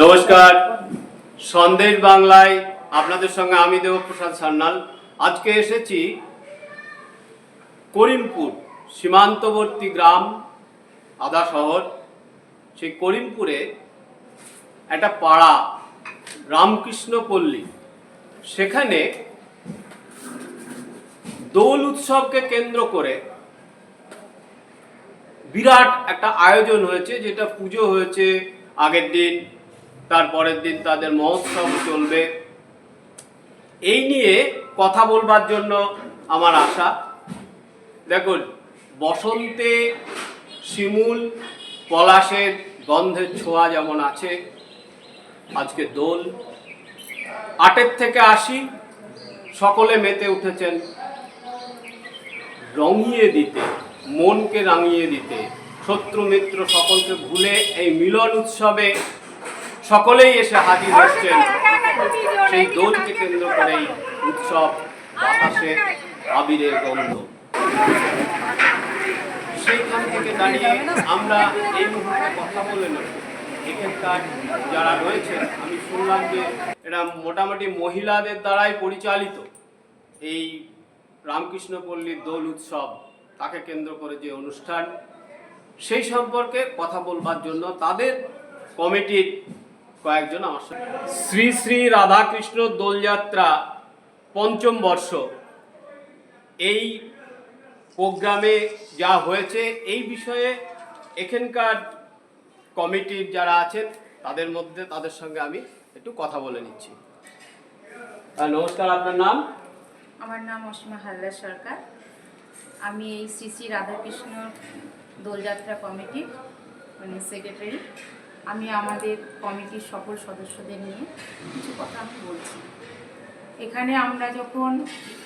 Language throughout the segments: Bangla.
নমস্কার। সন্দেশ বাংলায় আপনাদের সঙ্গে আমি দেবপ্রসাদ সান্যাল। আজকে এসেছি করিমপুর সীমান্তবর্তী গ্রাম আদা শহর। সেই করিমপুরে একটা পাড়া, রামকৃষ্ণ পল্লী। সেখানে দোল উৎসবকে কেন্দ্র করে বিরাট একটা আয়োজন হয়েছে, যেটা পুজো হয়েছে আগের দিন। তারপরের দিন তাদের মহোৎসব চলবে। এই নিয়ে কথা বলবার জন্য আমার আশা। দেখুন, বসন্তে শিমুল, পলাশের গন্ধের ছোঁয়া যেমন আছে, আজকে দোল। আটের থেকে আসি সকলে মেতে উঠেছেন। রঙিয়ে দিতে, মনকে রাঙিয়ে দিতে, শত্রু মিত্র সকলকে ভুলে এই মিলন উৎসবে সকলেই এসে হাজির হচ্ছেন। সেই দোলকে কেন্দ্র করেই উৎসব বাতাসে আবিরের গন্ধ। সেইখান থেকে দাঁড়িয়ে আমরা এই মুহূর্তে কথা বলে নেব। এখানকার যারা রয়েছেন আমি শুনলাম যে এটা মোটামুটি মহিলাদের দ্বারাই পরিচালিত। এই রামকৃষ্ণ পল্লীর দোল উৎসব তাকে কেন্দ্র করে যে অনুষ্ঠান সেই সম্পর্কে কথা বলবার জন্য তাদের কমিটির কয়েকজন আমার সঙ্গে। শ্রী শ্রী রাধাকৃষ্ণ দোলযাত্রা পঞ্চম বর্ষ। এই প্রোগ্রামে যা হয়েছে, এই বিষয়ে এখানকার কমিটির যারা আছেন, তাদের মধ্যে, তাদের সঙ্গে আমি একটু কথা বলে নিচ্ছি। নমস্কার, আপনার নাম? আমার নাম অসীমা হালদার সরকার। আমি এই শ্রী শ্রী রাধাকৃষ্ণ দোলযাত্রা কমিটির মানে সেক্রেটারি আমি আমাদের কমিটির সকল সদস্যদের নিয়ে কিছু কথা আমি বলছি। এখানে আমরা যখন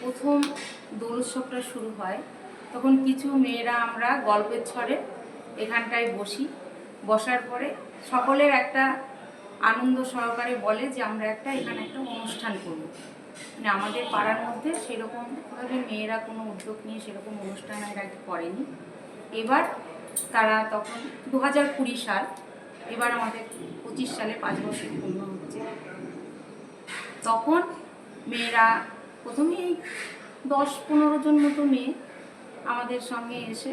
প্রথম দোল উৎসবটা শুরু হয়, তখন কিছু মেয়েরা আমরা গল্পের ছড়ে এখানটায় বসি। বসার পরে সকলের একটা আনন্দ সহকারে বলে যে, আমরা একটা এখানে একটা অনুষ্ঠান করব। মানে আমাদের পাড়ার মধ্যে সেরকমভাবে মেয়েরা কোনো উদ্যোগ নিয়ে সেরকম অনুষ্ঠান আগে করেনি। এবার তারা তখন দু হাজার কুড়ি সাল এবার আমাদের পঁচিশ সালে পাঁচ বছর পূর্ণ হচ্ছে। তখন মেয়েরা প্রথমেই দশ পনেরো জন মতো মেয়ে আমাদের সঙ্গে এসে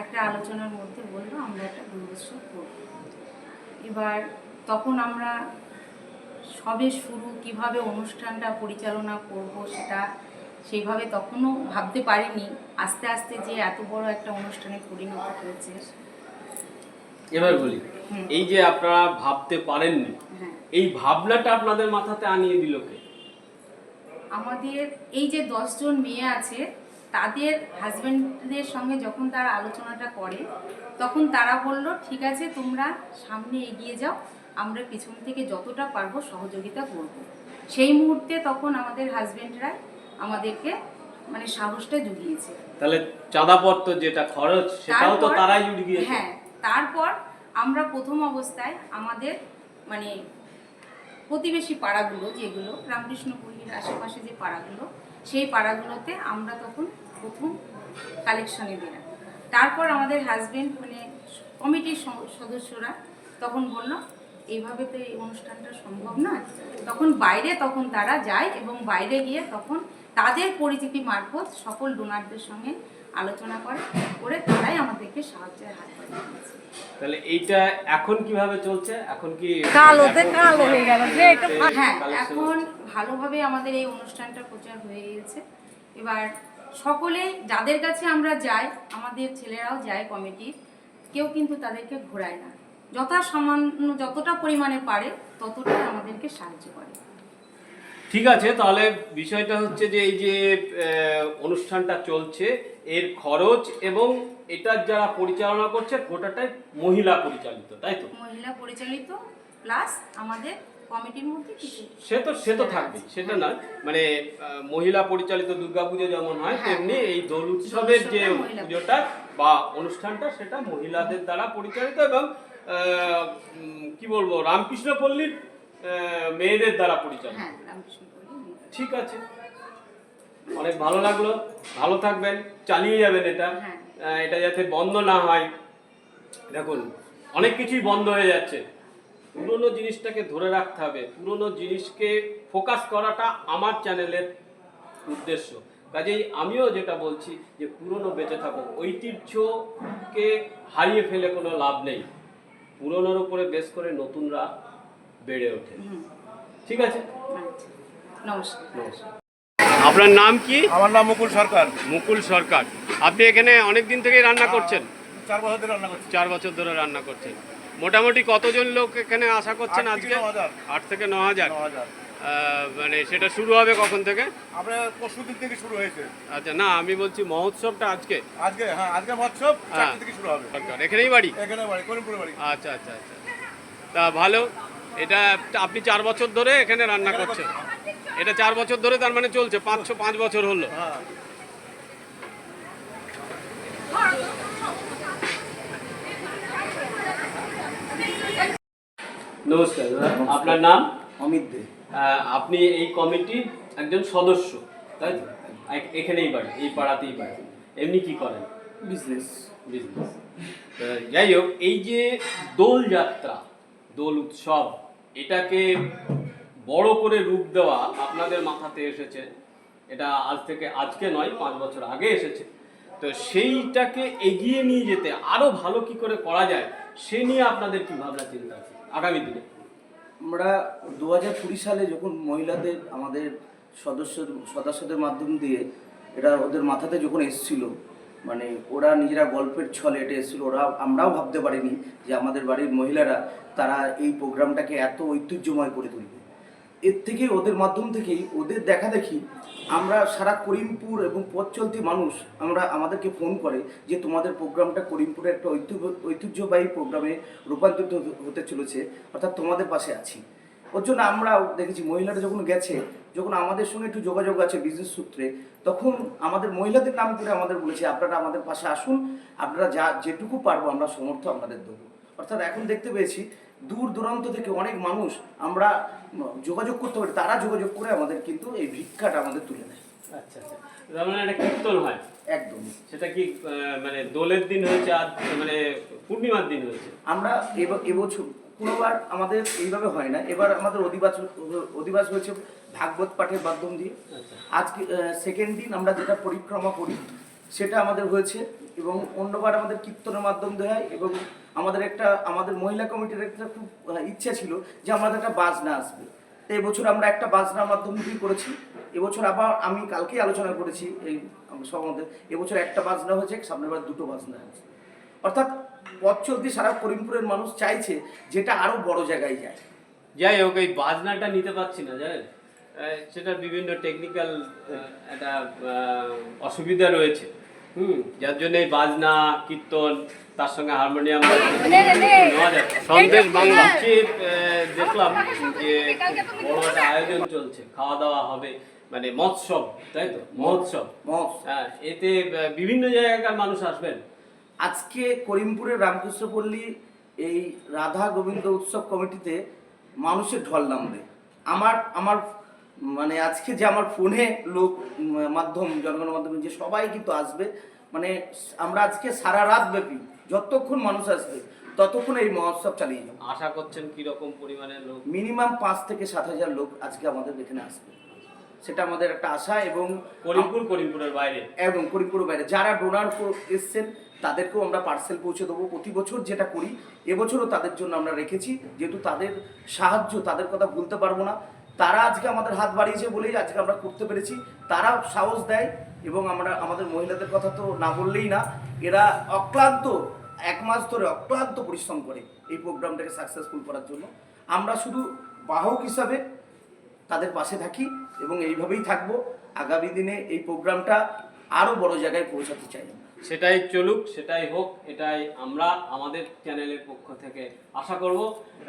একটা আলোচনার মধ্যে বলল, আমরা একটা দুর্গোৎসব করব। এবার তখন আমরা সবে শুরু কীভাবে অনুষ্ঠানটা পরিচালনা করব সেটা সেইভাবে তখনও ভাবতে পারিনি। আস্তে আস্তে যে এত বড় একটা অনুষ্ঠানে পরিণত হয়েছে এবার বলি এই যে আপনারা ভাবতে পারেননি হ্যাঁ। এই ভাবনাটা আপনাদের মাথাতে আনিয়ে দিল কে? আমাদের এই যে দশজন মেয়ে আছে তাদের হাজব্যান্ডদের সঙ্গে যখন তারা আলোচনাটা করে তখন তারা বলল ঠিক আছে তোমরা সামনে এগিয়ে যাও আমরা পিছন থেকে যতটা পারব সহযোগিতা করব। সেই মুহূর্তে তখন আমাদের হাজব্যান্ডরা আমাদেরকে মানে সাহসটা জুগিয়েছে। তাহলে চাঁদাপত্র যেটা খরচ সেটাও তো তারাই জুড়িয়েছে হ্যাঁ তারপর আমরা প্রথম অবস্থায় আমাদের মানে প্রতিবেশী পাড়াগুলো, যেগুলো রামকৃষ্ণপল্লীর আশেপাশে যে পাড়াগুলো, সেই পাড়াগুলোতে আমরা তখন প্রথম কালেকশনে বেরাই তারপর আমাদের হাজবেন্ড মানে কমিটির সদস্যরা তখন বলল, এইভাবে তো এই অনুষ্ঠানটা সম্ভব নয়। তখন বাইরে তখন তারা যায় এবং বাইরে গিয়ে তখন তাদের পরিচিতি মারফত সকল ডোনারদের সঙ্গে আলোচনা করে করে তারাই আমাদেরকে সাহায্যের হাত তাহলে এইটা এখন কীভাবে চলছে? এখন কি কালোতে কালো হয়ে গেল যে এটা হ্যাঁ এখন ভালোভাবে আমাদের এই অনুষ্ঠানটা প্রচার হয়ে গেছে এবার সকলে যাদের কাছে আমরা যাই আমাদের ছেলেরাও যায় কমিটির কেউ কিন্তু তাদেরকে ঘোরায় না। যথা সামান্য যতটা পরিমাণে পারে ততটাই আমাদেরকে সাহায্য করে। ঠিক আছে তাহলে বিষয়টা হচ্ছে যে এই যে আহ, অনুষ্ঠানটা চলছে এর খরচ এবং এটার যারা পরিচালনা করছে গোটাটাই মহিলা পরিচালিত তাই তো? মহিলা পরিচালিত প্লাস আমাদের কমিটির মধ্যে কিছু। সে তো সে তো থাকবে সেটা না। মানে মহিলা পরিচালিত দুর্গাপুজো যেমন হয় হ্যাঁ। তেমনি এই দোল উৎসবের যে পুজোটা বা অনুষ্ঠানটা সেটা মহিলাদের দ্বারা পরিচালিত এবং কি বলব রামকৃষ্ণ পল্লীর মেয়েদের দ্বারা পরিচালিত। হ্যাঁ ঠিক আছে। অনেক ভালো লাগল। ভালো থাকবেন চালিয়ে যাবেন এটা। হ্যাঁ। এটা যাতে বন্ধ না হয়। দেখুন অনেক কিছুই বন্ধ হয়ে যাচ্ছে। পুরনো জিনিসটাকে ধরে রাখতে হবে। পুরনো জিনিসকে ফোকাস করাটা আমার চ্যানেলের উদ্দেশ্য। কাজেই আমিও যেটা বলছি যে পুরনো বেঁচে থাকো ঐতিহ্যকে হারিয়ে ফেলে কোনো লাভ নেই। পুরনোর উপরে বেশ করে নতুনরা বেড়ে ওঠে। ঠিক আছে? আচ্ছা। নমস্কার। নমস্কার। আপনার নাম কি? আমার নাম মুকুল সরকার। মুকুল সরকার। আপনি এখানে অনেক দিন থেকেই রান্না করছেন? চার বছর ধরে রান্না করছি। চার বছর ধরে রান্না করছেন। মোটামুটি কতজন লোক এখানে আশা করছেন আজকে? আট থেকে ন হাজার মানে সেটা শুরু হবে কখন থেকে? আপনার পরশু দিন থেকে শুরু হয়েছে। আচ্ছা না আমি বলছি মহোৎসবটা আজকে। আজকে হ্যাঁ আজকে মহোৎসব হ্যাঁ। চারটে থেকে শুরু হবে। এখানেই বাড়ি? এখানে বাড়ি করিমপুরে বাড়ি। আচ্ছা আচ্ছা আচ্ছা। তা ভালো এটা আপনি চার বছর ধরে এখানে রান্না করছেন। এটা চার বছর ধরে তার মানে চলছে পাঁচশো পাঁচ বছর হলো। নমস্কার আপনার নাম? অমিত দে। আপনি এই কমিটির একজন সদস্য তাই তো? এখানেই বাড়ি এই পাড়াতেই বাড়ি। এমনি কি করেন? বিজনেস বিজনেস যাই হোক এই যে দোল যাত্রা দোল উৎসব এটাকে বড় করে রূপ দেওয়া আপনাদের মাথাতে এসেছে। এটা আজ থেকে আজকে নয়, পাঁচ বছর আগে এসেছে। তো সেইটাকে এগিয়ে নিয়ে যেতে আরও ভালো কি করে করা যায়, সে নিয়ে আপনাদের কি ভাবনা, চিন্তা আছে আগামী দিনে? আমরা দু হাজার কুড়ি সালে যখন মহিলাদের, আমাদের সদস্য সদস্যদের মাধ্যম দিয়ে এটা ওদের মাথাতে যখন এসেছিল মানে ওরা নিজেরা গল্পের ছলে এটা এসেছিল, ওরা, আমরাও ভাবতে পারিনি যে আমাদের বাড়ির মহিলারা তারা এই প্রোগ্রামটাকে এত ঐতিহ্যময় করে তুলবে। এর থেকে ওদের মাধ্যম থেকেই ওদের দেখা দেখি আমরা সারা করিমপুর এবং পথ চলতি মানুষ আমরা আমাদেরকে ফোন করে যে তোমাদের প্রোগ্রামটা করিমপুরের একটা ঐতিহ্য, ঐতিহ্যবাহী প্রোগ্রামে রূপান্তরিত হতে- হতে চলেছে, অর্থাৎ তোমাদের পাশে আছি। ওর জন্য আমরা দেখেছি মহিলারা যখন গেছে, যখন আমাদের সঙ্গে একটু যোগাযোগ আছে বিজনেস সূত্রে, তখন আমাদের মহিলাদের নাম করে আমাদের বলেছে, আপনারা আমাদের পাশে আসুন, আপনারা যা, যেটুকু পারব আমরা সমর্থ আপনাদের দেবো। অর্থাৎ এখন দেখতে পেয়েছি দূর দূরান্ত থেকে অনেক মানুষ আমরা যোগাযোগ করতে পারি তারা যোগাযোগ করে আমাদের কিন্তু এই ভিক্ষাটা আমাদের তুলে দেয়। আচ্ছা আচ্ছা। মানে একটা কীর্তন হয়? একদম। সেটা কি মানে দোলের দিন হয়েছে আর মানে পূর্ণিমার দিন হয়েছে? আমরা এব- এবছর কোনোবার আমাদের এইভাবে হয় না। এবার আমাদের অধিবাস অধিবাস হয়েছে ভাগবত পাঠের মাধ্যম দিয়ে। আচ্ছা। আজকে সেকেন্ড দিন আমরা যেটা পরিক্রমা করি সেটা আমাদের হয়েছে এবং অন্যবার আমাদের কীর্তনের মাধ্যম দিয়ে হয় এবং আমাদের একটা, আমাদের মহিলা কমিটির একটা খুব ইচ্ছা ছিল যে আমাদের একটা বাজনা আসবে। তো এবছর আমরা একটা বাজনার মাধ্যম দিয়ে করেছি? এবছর আবার আমি কালকেই আলোচনা করেছি এই সম্বন্ধে এবছর একটা বাজনা হয়েছে, সামনের বার দুটো বাজনা হয়েছে। অর্থাৎ পথ চলতি সারা করিমপুরের মানুষ চাইছে যেটা আরও বড় জায়গায় যায়। যাই হোক, এই বাজনাটা নিতে পারছি না, জানেন? সেটা বিভিন্ন টেকনিক্যাল একটা অসুবিধা রয়েছে। হুম যার জন্য এই বাজনা কীর্তন তার সঙ্গে হারমোনিয়াম সন্দেশ বাংলা। আহ, দেখলাম যে বড় একটা আয়োজন চলছে খাওয়া দাওয়া হবে মানে মৎসব তাই তো? মহোৎসব মহৎ হ্যাঁ এতে বিভিন্ন জায়গাকার মানুষ আসবেন। আজকে করিমপুরের রামকৃষ্ণপল্লী এই রাধা গোবিন্দ উৎসব কমিটিতে মানুষের ঢল নামবে। আমার আমার মানে আজকে যে আমার ফোনে লোক মাধ্যম জনগণের মাধ্যমে যে সবাই কিন্তু আসবে মানে আমরা আজকে সারা রাত ব্যাপী যতক্ষণ মানুষ আসবে ততক্ষণ এই মহোৎসব চালিয়ে যাব। আশা করছেন কি রকম পরিমাণের লোক? মিনিমাম পাঁচ থেকে সাত হাজার লোক আজকে আমাদের এখানে আসবে। সেটা আমাদের একটা আশা এবং করিমপুর করিমপুরের বাইরে? এবং করিমপুর বাইরে। যারা ডোনার এসছেন তাদেরকেও আমরা পার্সেল পৌঁছে দেবো। প্রতি বছর যেটা করি এবছরও তাদের জন্য আমরা রেখেছি। যেহেতু তাদের সাহায্য তাদের কথা ভুলতে পারব না। তারা আজকে আমাদের হাত বাড়িয়েছে বলেই আজকে আমরা করতে পেরেছি। তারা সাহস দেয় এবং আমরা, আমাদের মহিলাদের কথা তো না বললেই না, এরা অক্লান্ত, এক মাস ধরে অক্লান্ত পরিশ্রম করে এই প্রোগ্রামটাকে সাকসেসফুল করার জন্য। আমরা শুধু বাহক হিসাবে তাদের পাশে থাকি এবং এইভাবেই থাকব। আগামী দিনে এই প্রোগ্রামটা আরও বড় জায়গায় পৌঁছাতে চাই। সেটাই চলুক সেটাই হোক এটাই আমরা আমাদের চ্যানেলের পক্ষ থেকে আশা করব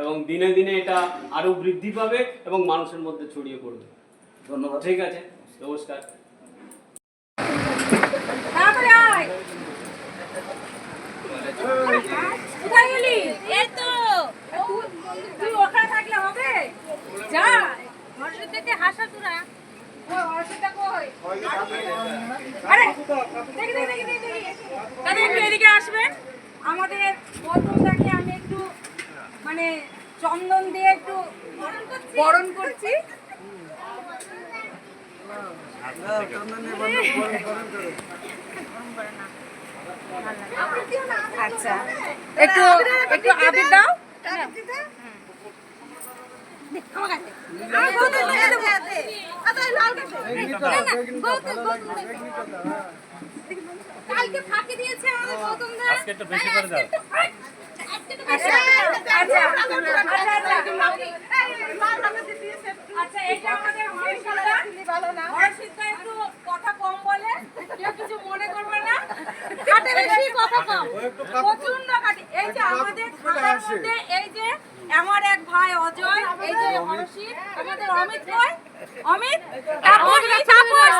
এবং দিনে দিনে এটা আরও বৃদ্ধি পাবে এবং মানুষের মধ্যে ছড়িয়ে পড়বে। ধন্যবাদ। ঠিক আছে নমস্কার। তুই ওখানে থাকলে হবে? যা হাসা তোরা। দাদা, একটু এদিকে আসবেন। আমাদের প্রথমটাকে আমি একটু মানে চন্দন দিয়ে একটু বরণ করছি। আচ্ছা একটু একটু আবির দাও। আমাদের গৌতম প্রচণ্ড খাটে এই যে আমাদের খাতার মধ্যে এই যে আমার এক ভাই অজয়, এই যে হর্ষিত আমাদের অমিত কই? অমিত? তাপস তাপস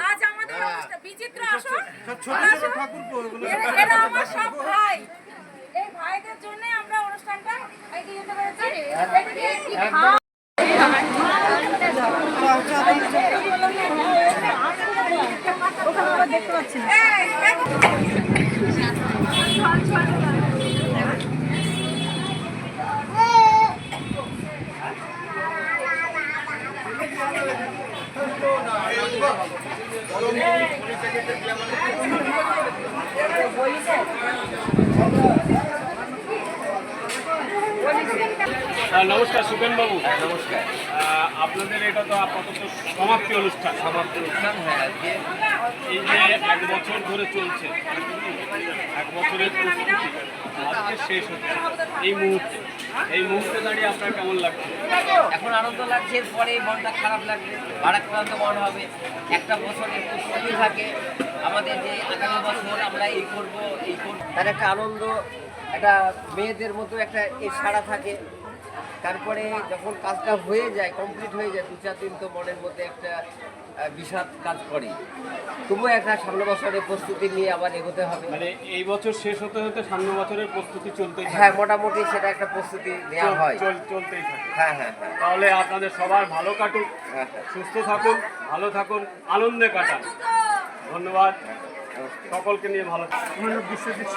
আজ আমাদের বিচিত্র, আসন। এরা- আমার সব ভাই। এই ভাইদের জন্য আমরা অনুষ্ঠানটা এগিয়ে যেতে পেরেছি। দেখতে পাচ্ছি আহ, নমস্কার সুকেন বাবু নমস্কার। আপনাদের এটা তো আপাতত সমাপ্তি অনুষ্ঠান। সমাপ্তি অনুষ্ঠান হ্যাঁ আজকে এই যে এক বছর ধরে চলছে এক বছরের আজকে শেষ হচ্ছে। এই মুহূর্তে এই মুহূর্তে দাঁড়িয়ে আপনার কেমন লাগছে? এখন আনন্দ লাগছে পরে মনটা খারাপ লাগবে ভারাক্রান্ত মন হবে। একটা বছরের প্রস্তুতি থাকে। আমাদের যে আগামী বছর আমরা এই করব এই করব। তার একটা আনন্দ একটা মেয়েদের মতো একটা এর সাড়া থাকে। তারপরে যখন কাজটা হয়ে যায় কমপ্লিট হয়ে যায় দু চার দিন তো মনের মধ্যে একটা বিষাদ কাজ করে তবুও একটা সামনে বছরের প্রস্তুতি নিয়ে আবার এগোতে হবে। মানে এই বছর শেষ হতে হতে সামনে বছরের প্রস্তুতি চলতেই থাকে। হ্যাঁ মোটামুটি সেটা একটা প্রস্তুতি নেওয়া হয়। চল- চলতেই থাকে। হ্যাঁ হ্যাঁ হ্যাঁ। তাহলে আপনাদের সবার ভালো কাটুক হ্যাঁ হ্যাঁ। সুস্থ থাকুন ভালো থাকুন আনন্দে কাটান। ধন্যবাদ। সকলকে নিয়ে ভালো থাকুন। বিশ্বজিৎ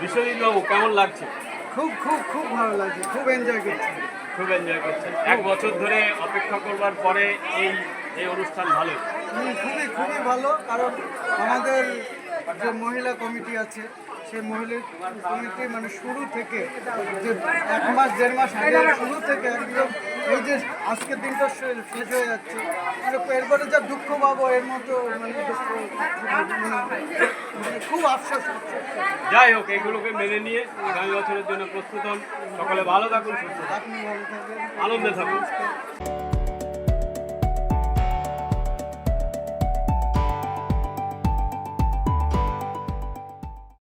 বিশ্বজিৎ বাবু কেমন লাগছে? খুব খুব খুব ভালো লাগছে খুব এনজয় করছি। খুব এনজয় করছেন। এক বছর ধরে অপেক্ষা করবার পরে এই এই অনুষ্ঠান ভালো। খুবই খুবই ভালো কারণ আমাদের যে মহিলা কমিটি আছে সেই মহিলা কমিটি মানে শুরু থেকে যে এক মাস দেড় মাস আগে শুরু থেকে একদম এই যে আজকের দিনটা শেষ হয়ে যাচ্ছে। মানে এরপরে যা দুঃখ পাবো এর মতো মানে মানে- খুব আফসোস হচ্ছে। যাই হোক এগুলোকে মেনে নিয়ে আগামী বছরের জন্য প্রস্তুত হন। সকলে ভালো থাকুন সুস্থ থাকুন। আনন্দে থাকুন।